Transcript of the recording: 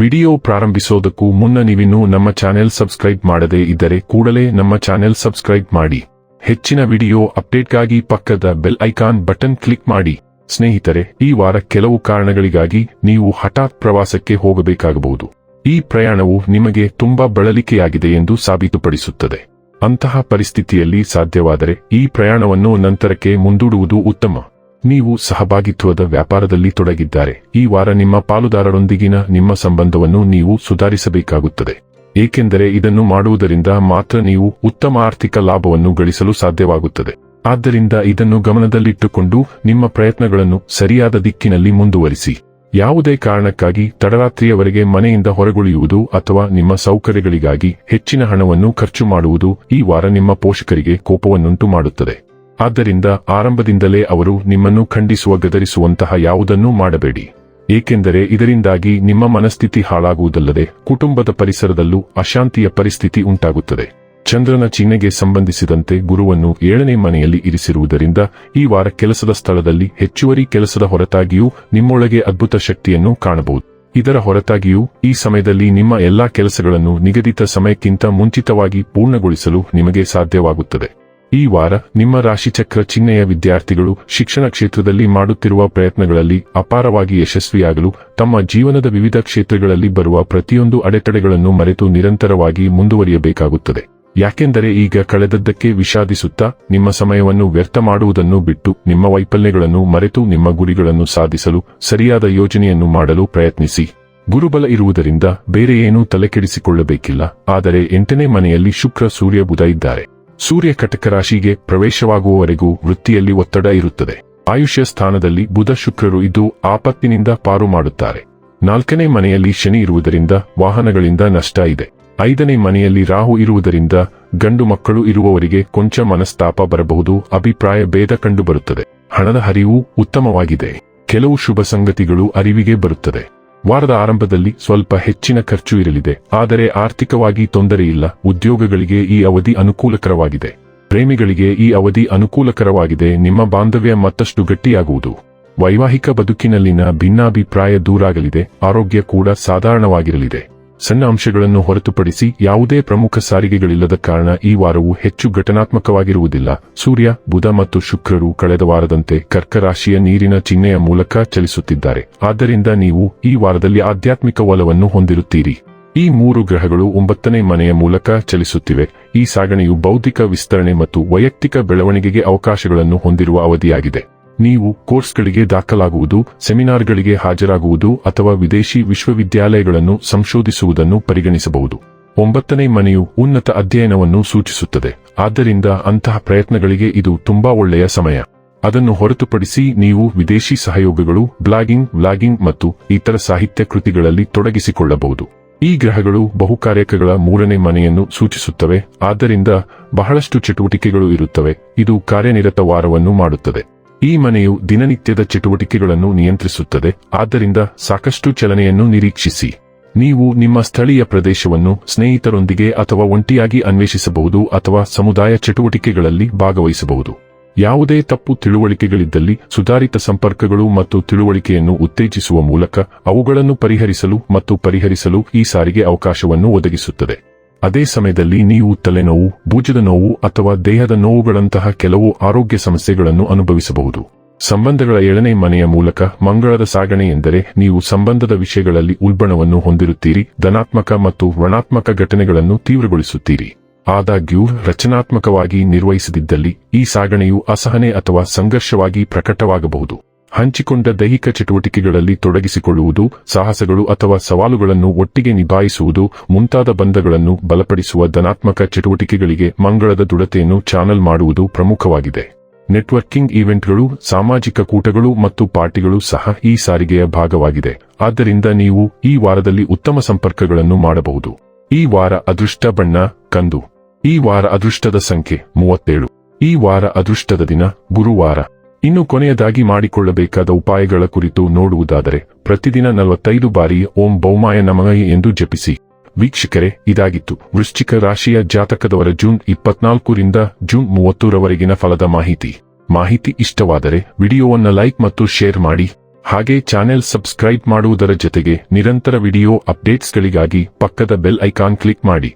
Video ಪ್ರಾರಂಭಿಸೋದಕ್ಕೂ ಮುನ್ನ ನೀವಿನ್ನೂ ನಮ್ಮ ಚಾನೆಲ್ ಸಬ್ಸ್ಕ್ರೈಬ್ ಮಾಡದೇ ಇದ್ದರೆ ಕೂಡಲೇ ನಮ್ಮ ಚಾನೆಲ್ ಸಬ್ಸ್ಕ್ರೈಬ್ ಮಾಡಿ. ಹೆಚ್ಚಿನ ವಿಡಿಯೋ ಅಪ್ಡೇಟ್ಗಾಗಿ ಪಕ್ಕದ ಬೆಲ್ ಐಕಾನ್ ಬಟನ್ ಕ್ಲಿಕ್ ಮಾಡಿ. ಸ್ನೇಹಿತರೆ, ಈ ವಾರ ಕೆಲವು ಕಾರಣಗಳಿಗಾಗಿ ನೀವು ಹಠಾತ್ ಪ್ರವಾಸಕ್ಕೆ ಹೋಗಬೇಕಾಗಬಹುದು. ಈ ಪ್ರಯಾಣವು ನಿಮಗೆ ತುಂಬಾ ಬಳಲಿಕೆಯಾಗಿದೆ ಎಂದು ಸಾಬೀತುಪಡಿಸುತ್ತದೆ. ಅಂತಹ ಪರಿಸ್ಥಿತಿಯಲ್ಲಿ ಸಾಧ್ಯವಾದರೆ ಈ ಪ್ರಯಾಣವನ್ನು ನಂತರಕ್ಕೆ ಮುಂದೂಡುವುದು ಉತ್ತಮ. ನೀವು ಸಹಭಾಗಿತ್ವದ ವ್ಯಾಪಾರದಲ್ಲಿ ತೊಡಗಿದ್ದಾರೆ. ಈ ವಾರ ನಿಮ್ಮ ಪಾಲುದಾರರೊಂದಿಗಿನ ನಿಮ್ಮ ಸಂಬಂಧವನ್ನು ನೀವು ಸುಧಾರಿಸಬೇಕಾಗುತ್ತದೆ. ಏಕೆಂದರೆ ಇದನ್ನು ಮಾಡುವುದರಿಂದ ಮಾತ್ರ ನೀವು ಉತ್ತಮ ಆರ್ಥಿಕ ಲಾಭವನ್ನು ಗಳಿಸಲು ಸಾಧ್ಯವಾಗುತ್ತದೆ. ಆದ್ದರಿಂದ ಇದನ್ನು ಗಮನದಲ್ಲಿಟ್ಟುಕೊಂಡು ನಿಮ್ಮ ಪ್ರಯತ್ನಗಳನ್ನು ಸರಿಯಾದ ದಿಕ್ಕಿನಲ್ಲಿ ಮುಂದುವರಿಸಿ. ಯಾವುದೇ ಕಾರಣಕ್ಕಾಗಿ ತಡರಾತ್ರಿಯವರೆಗೆ ಮನೆಯಿಂದ ಹೊರಗುಳಿಯುವುದು ಅಥವಾ ನಿಮ್ಮ ಸೌಕರ್ಯಗಳಿಗಾಗಿ ಹೆಚ್ಚಿನ ಹಣವನ್ನು ಖರ್ಚು ಮಾಡುವುದು ಈ ವಾರ ನಿಮ್ಮ ಪೋಷಕರಿಗೆ ಕೋಪವನ್ನುಂಟು ಮಾಡುತ್ತದೆ ಆದ್ದರಿಂದ ಆರಂಭದಿಂದಲೇ ಅವರು ನಿಮ್ಮನ್ನು ಖಂಡಿಸುವ ಗದರಿಸುವಂತಹ ಯಾವುದನ್ನೂ ಮಾಡಬೇಡಿ. ಏಕೆಂದರೆ ಇದರಿಂದಾಗಿ ನಿಮ್ಮ ಮನಸ್ಥಿತಿ ಹಾಳಾಗುವುದಲ್ಲದೆ ಕುಟುಂಬದ ಪರಿಸರದಲ್ಲೂ ಅಶಾಂತಿಯ ಪರಿಸ್ಥಿತಿ ಉಂಟಾಗುತ್ತದೆ. ಚಂದ್ರನ ಚಿಹ್ನೆಗೆ ಸಂಬಂಧಿಸಿದಂತೆ ಗುರುವನ್ನು ಏಳನೇ ಮನೆಯಲ್ಲಿ ಇರಿಸಿರುವುದರಿಂದ ಈ ವಾರ ಕೆಲಸದ ಸ್ಥಳದಲ್ಲಿ ಹೆಚ್ಚುವರಿ ಕೆಲಸದ ಹೊರತಾಗಿಯೂ ನಿಮ್ಮೊಳಗೆ ಅದ್ಭುತ ಶಕ್ತಿಯನ್ನು ಕಾಣಬಹುದು. ಇದರ ಹೊರತಾಗಿಯೂ ಈ ಸಮಯದಲ್ಲಿ ನಿಮ್ಮ ಎಲ್ಲಾ ಕೆಲಸಗಳನ್ನು ನಿಗದಿತ ಸಮಯಕ್ಕಿಂತ ಮುಂಚಿತವಾಗಿ ಪೂರ್ಣಗೊಳಿಸಲು ನಿಮಗೆ ಸಾಧ್ಯವಾಗುತ್ತದೆ. ಈ ವಾರ ನಿಮ್ಮ ರಾಶಿಚಕ್ರ ಚಿಹ್ನೆಯ ವಿದ್ಯಾರ್ಥಿಗಳು ಶಿಕ್ಷಣ ಕ್ಷೇತ್ರದಲ್ಲಿ ಮಾಡುತ್ತಿರುವ ಪ್ರಯತ್ನಗಳಲ್ಲಿ ಅಪಾರವಾಗಿ ಯಶಸ್ವಿಯಾಗಲು ತಮ್ಮ ಜೀವನದ ವಿವಿಧ ಕ್ಷೇತ್ರಗಳಲ್ಲಿ ಬರುವ ಪ್ರತಿಯೊಂದು ಅಡೆತಡೆಗಳನ್ನು ಮರೆತು ನಿರಂತರವಾಗಿ ಮುಂದುವರಿಯಬೇಕಾಗುತ್ತದೆ. ಯಾಕೆಂದರೆ ಈಗ ಕಳೆದದ್ದಕ್ಕೆ ವಿಷಾದಿಸುತ್ತಾ ನಿಮ್ಮ ಸಮಯವನ್ನು ವ್ಯರ್ಥ ಮಾಡುವುದನ್ನು ಬಿಟ್ಟು ನಿಮ್ಮ ವೈಫಲ್ಯಗಳನ್ನು ಮರೆತು ನಿಮ್ಮ ಗುರಿಗಳನ್ನು ಸಾಧಿಸಲು ಸರಿಯಾದ ಯೋಜನೆಯನ್ನು ಮಾಡಲು ಪ್ರಯತ್ನಿಸಿ. ಗುರುಬಲ ಇರುವುದರಿಂದ ಬೇರೆ ಏನೂ ತಲೆಕೆಡಿಸಿಕೊಳ್ಳಬೇಕಿಲ್ಲ. ಆದರೆ ಎಂಟನೇ ಮನೆಯಲ್ಲಿ ಶುಕ್ರ ಸೂರ್ಯ ಬುಧ ಇದ್ದಾರೆ. ಸೂರ್ಯ ಕಟಕ ರಾಶಿಗೆ ಪ್ರವೇಶವಾಗುವವರೆಗೂ ವೃತ್ತಿಯಲ್ಲಿ ಒತ್ತಡ ಇರುತ್ತದೆ. ಆಯುಷ್ಯ ಸ್ಥಾನದಲ್ಲಿ ಬುಧ ಶುಕ್ರರು ಇದ್ದು ಆಪತ್ತಿನಿಂದ ಪಾರು ಮಾಡುತ್ತಾರೆ. ನಾಲ್ಕನೇ ಮನೆಯಲ್ಲಿ ಶನಿ ಇರುವುದರಿಂದ ವಾಹನಗಳಿಂದ ನಷ್ಟ ಇದೆ. ಐದನೇ ಮನೆಯಲ್ಲಿ ರಾಹು ಇರುವುದರಿಂದ ಗಂಡು ಮಕ್ಕಳು ಇರುವವರಿಗೆ ಕೊಂಚ ಮನಸ್ತಾಪ ಬರಬಹುದು. ಅಭಿಪ್ರಾಯ ಭೇದ ಕಂಡುಬರುತ್ತದೆ. ಹಣದ ಹರಿವು ಉತ್ತಮವಾಗಿದೆ. ಕೆಲವು ಶುಭ ಸಂಗತಿಗಳು ಅರಿವಿಗೆ ಬರುತ್ತದೆ. ವಾರದ ಆರಂಭದಲ್ಲಿ ಸ್ವಲ್ಪ ಹೆಚ್ಚಿನ ಖರ್ಚು ಇರಲಿದೆ, ಆದರೆ ಆರ್ಥಿಕವಾಗಿ ತೊಂದರೆಯಿಲ್ಲ ಉದ್ಯೋಗಗಳಿಗೆ ಈ ಅವಧಿ ಅನುಕೂಲಕರವಾಗಿದೆ. ಪ್ರೇಮಿಗಳಿಗೆ ಈ ಅವಧಿ ಅನುಕೂಲಕರವಾಗಿದೆ. ನಿಮ್ಮ ಬಾಂಧವ್ಯ ಮತ್ತಷ್ಟು ಗಟ್ಟಿಯಾಗುವುದು. ವೈವಾಹಿಕ ಬದುಕಿನಲ್ಲಿನ ಭಿನ್ನಾಭಿಪ್ರಾಯ ದೂರಾಗಲಿದೆ. ಆರೋಗ್ಯ ಕೂಡ ಸಾಧಾರಣವಾಗಿರಲಿದೆ. ಸಣ್ಣ ಅಂಶಗಳನ್ನು ಹೊರತುಪಡಿಸಿ ಯಾವುದೇ ಪ್ರಮುಖ ಸಾರಿಗೆಗಳಿಲ್ಲದ ಕಾರಣ ಈ ವಾರವು ಹೆಚ್ಚು ಘಟನಾತ್ಮಕವಾಗಿರುವುದಿಲ್ಲ. ಸೂರ್ಯ, ಬುಧ ಮತ್ತು ಶುಕ್ರರು ಕಳೆದ ವಾರದಂತೆ ಕರ್ಕರಾಶಿಯ ನೀರಿನ ಚಿಹ್ನೆಯ ಮೂಲಕ ಚಲಿಸುತ್ತಿದ್ದಾರೆ. ಆದ್ದರಿಂದ ನೀವು ಈ ವಾರದಲ್ಲಿ ಆಧ್ಯಾತ್ಮಿಕ ಒಲವನ್ನು ಹೊಂದಿರುತ್ತೀರಿ. ಈ ಮೂರು ಗ್ರಹಗಳು ಒಂಬತ್ತನೇ ಮನೆಯ ಮೂಲಕ ಚಲಿಸುತ್ತಿವೆ. ಈ ಸಾಗಣೆಯು ಬೌದ್ಧಿಕ ವಿಸ್ತರಣೆ ಮತ್ತು ವೈಯಕ್ತಿಕ ಬೆಳವಣಿಗೆಗೆ ಅವಕಾಶಗಳನ್ನು ಹೊಂದಿರುವ ಅವಧಿಯಾಗಿದೆ. ನೀವು ಕೋರ್ಸ್ಗಳಿಗೆ ದಾಖಲಾಗುವುದು, ಸೆಮಿನಾರ್ಗಳಿಗೆ ಹಾಜರಾಗುವುದು ಅಥವಾ ವಿದೇಶಿ ವಿಶ್ವವಿದ್ಯಾಲಯಗಳನ್ನು ಸಂಶೋಧಿಸುವುದನ್ನು ಪರಿಗಣಿಸಬಹುದು. ಒಂಬತ್ತನೇ ಮನೆಯು ಉನ್ನತ ಅಧ್ಯಯನವನ್ನು ಸೂಚಿಸುತ್ತದೆ. ಆದ್ದರಿಂದ ಅಂತಹ ಪ್ರಯತ್ನಗಳಿಗೆ ಇದು ತುಂಬಾ ಒಳ್ಳೆಯ ಸಮಯ. ಅದನ್ನು ಹೊರತುಪಡಿಸಿ ನೀವು ವಿದೇಶಿ ಸಹಯೋಗಗಳು, ಬ್ಲಾಗಿಂಗ್, ವ್ಲಾಗಿಂಗ್ ಮತ್ತು ಇತರ ಸಾಹಿತ್ಯ ಕೃತಿಗಳಲ್ಲಿ ತೊಡಗಿಸಿಕೊಳ್ಳಬಹುದು. ಈ ಗ್ರಹಗಳು ಬಹುಕಾರ್ಯಕಗಳ ಮೂರನೇ ಮನೆಯನ್ನು ಸೂಚಿಸುತ್ತವೆ. ಆದ್ದರಿಂದ ಬಹಳಷ್ಟು ಚಟುವಟಿಕೆಗಳು ಇರುತ್ತವೆ. ಇದು ಕಾರ್ಯನಿರತ ವಾರವನ್ನು ಮಾಡುತ್ತದೆ. ಈ ಮನೆಯು ದಿನನಿತ್ಯದ ಚಟುವಟಿಕೆಗಳನ್ನು ನಿಯಂತ್ರಿಸುತ್ತದೆ. ಆದ್ದರಿಂದ ಸಾಕಷ್ಟು ಚಲನೆಯನ್ನು ನಿರೀಕ್ಷಿಸಿ. ನೀವು ನಿಮ್ಮ ಸ್ಥಳೀಯ ಪ್ರದೇಶವನ್ನು ಸ್ನೇಹಿತರೊಂದಿಗೆ ಅಥವಾ ಒಂಟಿಯಾಗಿ ಅನ್ವೇಷಿಸಬಹುದು ಅಥವಾ ಸಮುದಾಯ ಚಟುವಟಿಕೆಗಳಲ್ಲಿ ಭಾಗವಹಿಸಬಹುದು. ಯಾವುದೇ ತಪ್ಪು ತಿಳುವಳಿಕೆಗಳಿದ್ದಲ್ಲಿ ಸುಧಾರಿತ ಸಂಪರ್ಕಗಳು ಮತ್ತು ತಿಳುವಳಿಕೆಯನ್ನು ಉತ್ತೇಜಿಸುವ ಮೂಲಕ ಅವುಗಳನ್ನು ಪರಿಹರಿಸಲು ಮತ್ತು ಪರಿಹರಿಸಲು ಈ ಸಾರಿಗೆ ಅವಕಾಶವನ್ನು ಒದಗಿಸುತ್ತದೆ. ಅದೇ ಸಮಯದಲ್ಲಿ ನೀವು ತಲೆನೋವು, ಭುಜದ ನೋವು ಅಥವಾ ದೇಹದ ನೋವುಗಳಂತಹ ಕೆಲವು ಆರೋಗ್ಯ ಸಮಸ್ಯೆಗಳನ್ನು ಅನುಭವಿಸಬಹುದು. ಸಂಬಂಧಗಳ ಏಳನೇ ಮನೆಯ ಮೂಲಕ ಮಂಗಳದ ಸಾಗಣೆ ಎಂದರೆ ನೀವು ಸಂಬಂಧದ ವಿಷಯಗಳಲ್ಲಿ ಉಲ್ಬಣವನ್ನು ಹೊಂದಿರುತ್ತೀರಿ, ಧನಾತ್ಮಕ ಮತ್ತು ಋಣಾತ್ಮಕ ಘಟನೆಗಳನ್ನು ತೀವ್ರಗೊಳಿಸುತ್ತೀರಿ. ಆದಾಗ್ಯೂ, ರಚನಾತ್ಮಕವಾಗಿ ನಿರ್ವಹಿಸದಿದ್ದಲ್ಲಿ ಈ ಸಾಗಣೆಯು ಅಸಹನೆ ಅಥವಾ ಸಂಘರ್ಷವಾಗಿ ಪ್ರಕಟವಾಗಬಹುದು. ಹಂಚಿಕೊಂಡ ದೈಹಿಕ ಚಟುವಟಿಕೆಗಳಲ್ಲಿ ತೊಡಗಿಸಿಕೊಳ್ಳುವುದು, ಸಾಹಸಗಳು ಅಥವಾ ಸವಾಲುಗಳನ್ನು ಒಟ್ಟಿಗೆ ನಿಭಾಯಿಸುವುದು, ಮುಂತಾದ ಬಂಧಗಳನ್ನು ಬಲಪಡಿಸುವ ಧನಾತ್ಮಕ ಚಟುವಟಿಕೆಗಳಿಗೆ ಮಂಗಳದ ದೃಢತೆಯನ್ನು ಚಾನಲ್ ಮಾಡುವುದು ಪ್ರಮುಖವಾಗಿದೆ. ನೆಟ್ವರ್ಕಿಂಗ್ ಈವೆಂಟ್ಗಳು, ಸಾಮಾಜಿಕ ಕೂಟಗಳು ಮತ್ತು ಪಾರ್ಟಿಗಳು ಸಹ ಈ ಸಾರಿಗೆಯ ಭಾಗವಾಗಿದೆ. ಆದ್ದರಿಂದ ನೀವು ಈ ವಾರದಲ್ಲಿ ಉತ್ತಮ ಸಂಪರ್ಕಗಳನ್ನು ಮಾಡಬಹುದು. ಈ ವಾರ ಅದೃಷ್ಟ ಬಣ್ಣ, ಕಂದು. ಈ ವಾರ ಅದೃಷ್ಟದ ಸಂಖ್ಯೆ, ಮೂವತ್ತೇಳು. ಈ ವಾರ ಅದೃಷ್ಟದ ದಿನ, ಗುರುವಾರ. ಇನ್ನು ಕೊನೆಯದಾಗಿ ಮಾಡಿಕೊಳ್ಳಬೇಕಾದ ಉಪಾಯಗಳ ಕುರಿತು ನೋಡುವುದಾದರೆ, ಪ್ರತಿದಿನ ನಲವತ್ತೈದು ಬಾರಿ ಓಂ ಬೌಮಾಯ ನಮಯ ಎಂದು ಜಪಿಸಿ. ವೀಕ್ಷಕರೇ, ಇದಾಗಿತ್ತು. ವೃಶ್ಚಿಕ ರಾಶಿಯ ಜಾತಕದವರ ಜೂನ್ ಇಪ್ಪತ್ನಾಲ್ಕರಿಂದ ಜೂನ್ ಮೂವತ್ತರವರೆಗಿನ ಫಲದ ಮಾಹಿತಿ. ಮಾಹಿತಿ ಇಷ್ಟವಾದರೆ ವಿಡಿಯೋವನ್ನು ಲೈಕ್ ಮತ್ತು ಶೇರ್ ಮಾಡಿ. ಹಾಗೆ ಚಾನೆಲ್ ಸಬ್ಸ್ಕ್ರೈಬ್ ಮಾಡುವುದರ ಜೊತೆಗೆ ನಿರಂತರ ವಿಡಿಯೋ ಅಪ್ಡೇಟ್ಸ್ಗಳಿಗಾಗಿ ಪಕ್ಕದ ಬೆಲ್ ಐಕಾನ್ ಕ್ಲಿಕ್ ಮಾಡಿ.